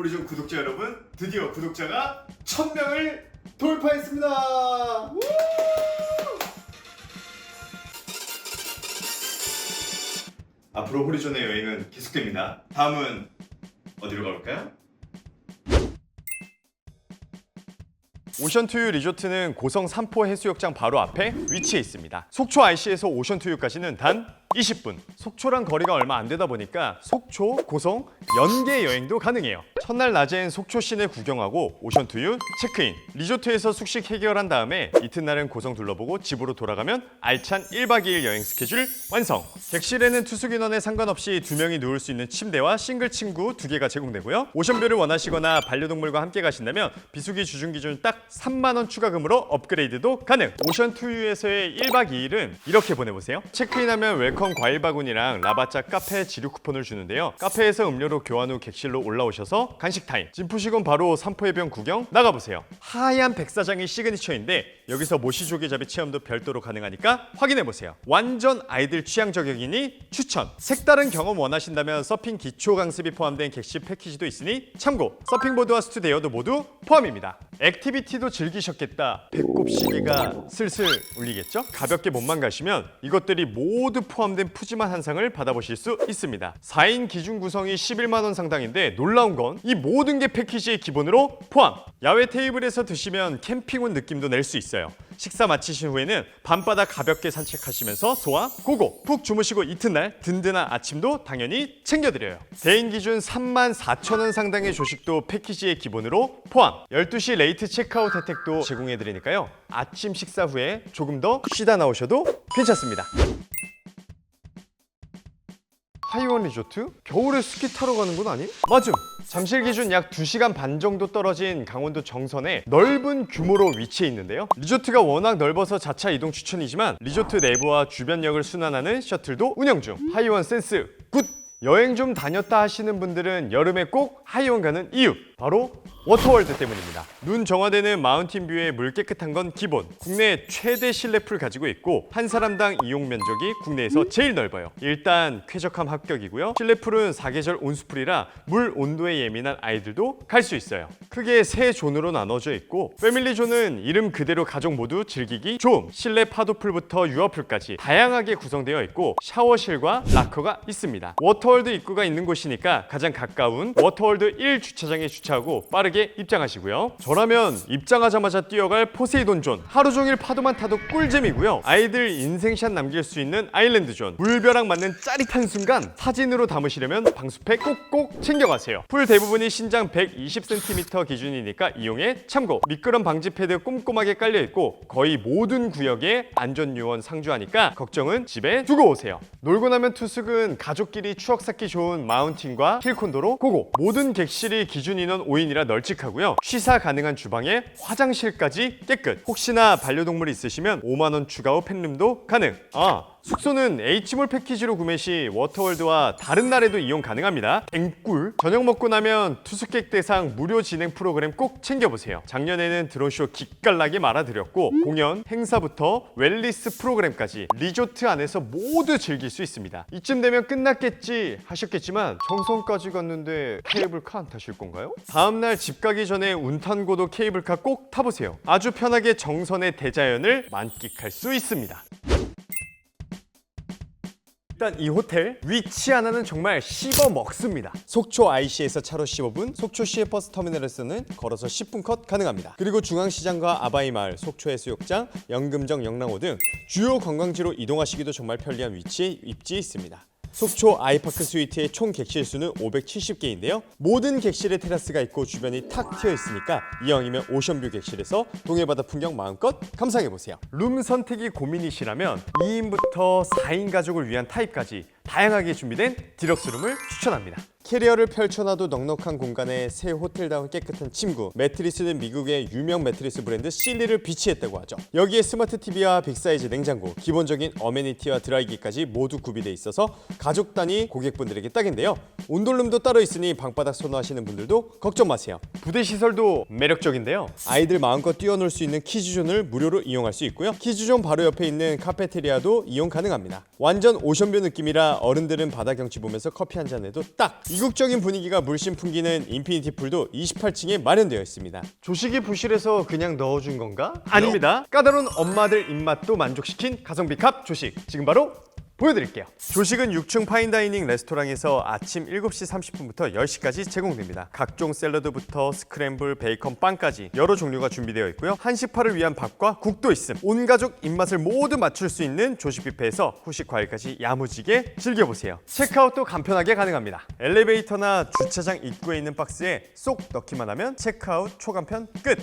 호리존 구독자 여러분 드디어 구독자가 1000명을 돌파했습니다. 우! 앞으로 호리존의 여행은 계속됩니다. 다음은 어디로 가볼까요? 오션투유 리조트는 고성 삼포 해수욕장 바로 앞에 위치해 있습니다. 속초 IC에서 오션투유까지는 단 20분. 속초랑 거리가 얼마 안 되다 보니까 속초, 고성, 연계 여행도 가능해요. 첫날 낮엔 속초 시내 구경하고 오션투유 체크인. 리조트에서 숙식 해결한 다음에 이튿날은 고성 둘러보고 집으로 돌아가면 알찬 1박 2일 여행 스케줄 완성. 객실에는 투숙 인원에 상관없이 두 명이 누울 수 있는 침대와 싱글 침구 두 개가 제공되고요. 오션뷰를 원하시거나 반려동물과 함께 가신다면 비수기 주중 기준 딱 3만 원 추가금으로 업그레이드도 가능. 오션투유에서의 1박 2일은 이렇게 보내보세요. 체크인하면 웰컴 과일 바구니랑 라바짜 카페 지류 쿠폰을 주는데요. 카페에서 음료로 교환 후 객실로 올라오셔서 간식 타임. 짐 푸시곤 바로 삼포해변 구경 나가보세요. 하얀 백사장이 시그니처인데 여기서 모시조개잡이 체험도 별도로 가능하니까 확인해보세요. 완전 아이들 취향 저격이니 추천. 색다른 경험 원하신다면 서핑 기초 강습이 포함된 객실 패키지도 있으니 참고. 서핑보드와 스튜디오도 모두 포함입니다. 액티비티도 즐기셨겠다. 배꼽 시계가 슬슬 울리겠죠? 가볍게 몸만 가시면 이것들이 모두 포함된 푸짐한 한상을 받아보실 수 있습니다. 4인 기준 구성이 11만 원 상당인데 놀라운 건 이 모든 게 패키지의 기본으로 포함. 야외 테이블에서 드시면 캠핑 온 느낌도 낼 수 있어요. 식사 마치신 후에는 밤바다 가볍게 산책하시면서 소화 고고 푹 주무시고 이튿날 든든한 아침도 당연히 챙겨드려요 대인 기준 3만 4천 원 상당의 조식도 패키지의 기본으로 포함 12시 레이트 체크아웃 혜택도 제공해드리니까요 아침 식사 후에 조금 더 쉬다 나오셔도 괜찮습니다 하이원 리조트? 겨울에 스키 타러 가는 건 아니? 맞음! 잠실 기준 약 2시간 반 정도 떨어진 강원도 정선에 넓은 규모로 위치해 있는데요. 리조트가 워낙 넓어서 자차 이동 추천이지만 리조트 내부와 주변역을 순환하는 셔틀도 운영 중. 하이원 센스 굿! 여행 좀 다녔다 하시는 분들은 여름에 꼭 하이원 가는 이유 바로 워터월드 때문입니다. 눈 정화되는 마운틴 뷰에 물 깨끗한 건 기본. 국내 최대 실내풀 가지고 있고 한 사람당 이용 면적이 국내에서 제일 넓어요. 일단 쾌적함 합격이고요. 실내풀은 사계절 온수풀이라 물 온도에 예민한 아이들도 갈 수 있어요. 크게 세 존으로 나눠져 있고 패밀리 존은 이름 그대로 가족 모두 즐기기 좋음. 실내 파도풀부터 유아풀까지 다양하게 구성되어 있고 샤워실과 락커가 있습니다. 워터월드 입구가 있는 곳이니까 가장 가까운 워터월드 1 주차장에 주차하고 빠르게 입장하시고요. 저라면 입장하자마자 뛰어갈 포세이돈 존. 하루 종일 파도만 타도 꿀잼이고요. 아이들 인생샷 남길 수 있는 아일랜드 존. 물벼락 맞는 짜릿한 순간 사진으로 담으시려면 방수팩 꼭꼭 챙겨가세요. 풀 대부분이 신장 120cm 기준이니까 이용에 참고. 미끄럼 방지 패드 꼼꼼하게 깔려 있고 거의 모든 구역에 안전 요원 상주하니까 걱정은 집에 두고 오세요. 놀고 나면 투숙은 가족끼리 추억 쌓기 좋은 마운틴과 힐콘도로 고고. 모든 객실이 기준 인원 5인이라 널찍하고요. 취사 가능한 주방에 화장실까지 깨끗. 혹시나 반려동물이 있으시면 5만 원 추가 후 팬룸도 가능. 아, 숙소는 H몰 패키지로 구매 시 워터월드와 다른 날에도 이용 가능합니다. 땡꿀. 저녁 먹고 나면 투숙객 대상 무료 진행 프로그램 꼭 챙겨보세요. 작년에는 드론쇼 기깔나게 말아드렸고 공연, 행사부터 웰리스 프로그램까지 리조트 안에서 모두 즐길 수 있습니다. 이쯤 되면 끝났겠지 하셨겠지만 정선까지 갔는데 케이블카 안 타실 건가요? 다음날 집 가기 전에 운탄고도 케이블카 꼭 타보세요. 아주 편하게 정선의 대자연을 만끽할 수 있습니다. 일단 이 호텔 위치 하나는 정말 씹어 먹습니다. 속초 IC에서 차로 15분, 속초 시외버스 터미널에서는 걸어서 10분 컷 가능합니다. 그리고 중앙시장과 아바이 마을, 속초 해수욕장, 영금정, 영랑호 등 주요 관광지로 이동하시기도 정말 편리한 위치에 입지에 있습니다. 속초 아이파크 스위트의 총 객실 수는 570개인데요. 모든 객실에 테라스가 있고 주변이 탁 트여 있으니까 이왕이면 오션뷰 객실에서 동해바다 풍경 마음껏 감상해 보세요. 룸 선택이 고민이시라면 2인부터 4인 가족을 위한 타입까지 다양하게 준비된 디럭스룸을 추천합니다. 캐리어를 펼쳐놔도 넉넉한 공간에 새 호텔다운 깨끗한 침구. 매트리스는 미국의 유명 매트리스 브랜드 실리를 비치했다고 하죠. 여기에 스마트 TV와 빅사이즈 냉장고 기본적인 어메니티와 드라이기까지 모두 구비돼 있어서 가족 단위 고객분들에게 딱인데요 온돌룸도 따로 있으니 방바닥 선호하시는 분들도 걱정 마세요. 부대 시설도 매력적인데요. 아이들 마음껏 뛰어놀 수 있는 키즈존을 무료로 이용할 수 있고요. 키즈존 바로 옆에 있는 카페테리아도 이용 가능합니다. 완전 오션뷰 느낌이라 어른들은 바다 경치 보면서 커피 한 잔 해도 딱 이국적인 분위기가 물씬 풍기는 인피니티 풀도 28층에 마련되어 있습니다. 조식이 부실해서 그냥 넣어준 건가? 아닙니다. 까다로운 엄마들 입맛도 만족시킨 가성비 컵 조식 지금 바로 보여드릴게요. 조식은 6층 파인다이닝 레스토랑에서 아침 7시 30분부터 10시까지 제공됩니다. 각종 샐러드부터 스크램블, 베이컨, 빵까지 여러 종류가 준비되어 있고요. 한식파를 위한 밥과 국도 있음. 온 가족 입맛을 모두 맞출 수 있는 조식 뷔페에서 후식 과일까지 야무지게 즐겨보세요. 체크아웃도 간편하게 가능합니다. 엘리베이터나 주차장 입구에 있는 박스에 쏙 넣기만 하면 체크아웃 초간편 끝!